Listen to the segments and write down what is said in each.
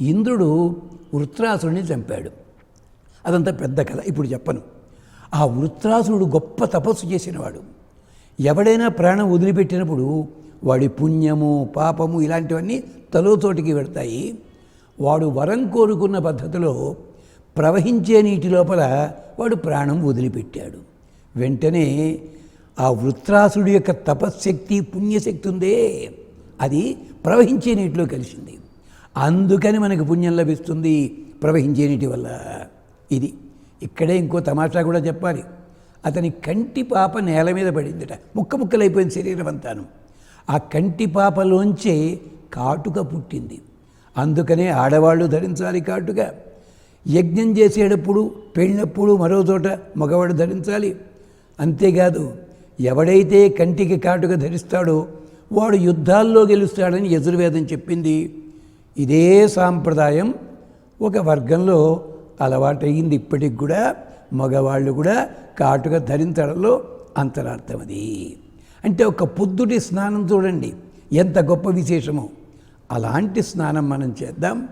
ఇంద్రుడు వృత్రాసుడిని చంపాడు. అదంతా పెద్ద కథ ఇప్పుడు చెప్పను. ఆ వృత్రాసుడు గొప్ప తపస్సు చేసినవాడు. ఎవడైనా ప్రాణం వదిలిపెట్టినప్పుడు వాడి పుణ్యము పాపము ఇలాంటివన్నీ తలోతోటికి పెడతాయి. వాడు వరం కోరుకున్న పద్ధతిలో ప్రవహించే నీటి లోపల వాడు ప్రాణం వదిలిపెట్టాడు. వెంటనే ఆ వృత్రాసుడి యొక్క తపశ్శక్తి పుణ్యశక్తి ఉందే. అది ప్రవహించే నీటిలో కలిసింది. అందుకని మనకు పుణ్యం లభిస్తుంది ప్రవహించే నీటి వల్ల. ఇది ఇక్కడే ఇంకో తమాషా కూడా చెప్పాలి. అతని కంటి పాప నేల మీద పడిందిట. ముక్క ముక్కలైపోయింది శరీరం అంతాను. ఆ కంటి పాపలోంచే కాటుక పుట్టింది. అందుకనే ఆడవాళ్ళు ధరించాలి కాటుక. యజ్ఞం చేసేటప్పుడు పెళ్ళినప్పుడు మరో చోట మగవాడు ధరించాలి. అంతేకాదు ఎవడైతే కంటికి కాటుక ధరిస్తాడో వాడు యుద్ధాల్లో గెలుస్తాడని యజుర్వేదం చెప్పింది. ఇదే సాంప్రదాయం ఒక వర్గంలో అలవాటయింది. ఇప్పటికి కూడా మగవాళ్ళు కూడా కాటుగా ధరించడంలో అంతరార్థం అది. అంటే ఒక పొద్దుటి స్నానం చూడండి ఎంత గొప్ప విశేషమో. అలాంటి స్నానం మనం చేద్దాం.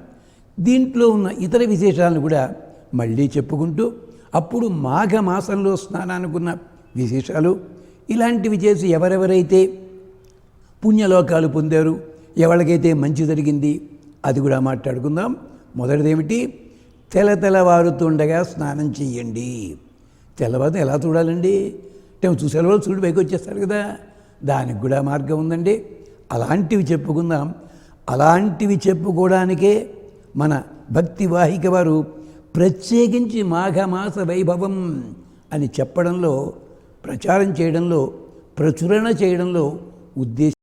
దీంట్లో ఉన్న ఇతర విశేషాలను కూడా మళ్ళీ చెప్పుకుంటూ అప్పుడు మాఘ మాసంలో విశేషాలు ఇలాంటివి చేసి ఎవరెవరైతే పుణ్యలోకాలు పొందారు ఎవరికైతే మంచి జరిగింది అది కూడా మాట్లాడుకుందాం. మొదటిదేమిటి? తెల తెల్లవారుతుండగా స్నానం చెయ్యండి. తెల్లవారు ఎలా చూడాలండి? అంటే చూసే వాళ్ళు చూడు పైకి వచ్చేస్తారు కదా. దానికి కూడా మార్గం ఉందండి. అలాంటివి చెప్పుకుందాం. అలాంటివి చెప్పుకోవడానికే మన భక్తి వాహిక వారు ప్రత్యేకించి మాఘమాస వైభవం అని చెప్పడంలో ప్రచారం చేయడంలో ప్రచురణ చేయడంలో ఉద్దేశం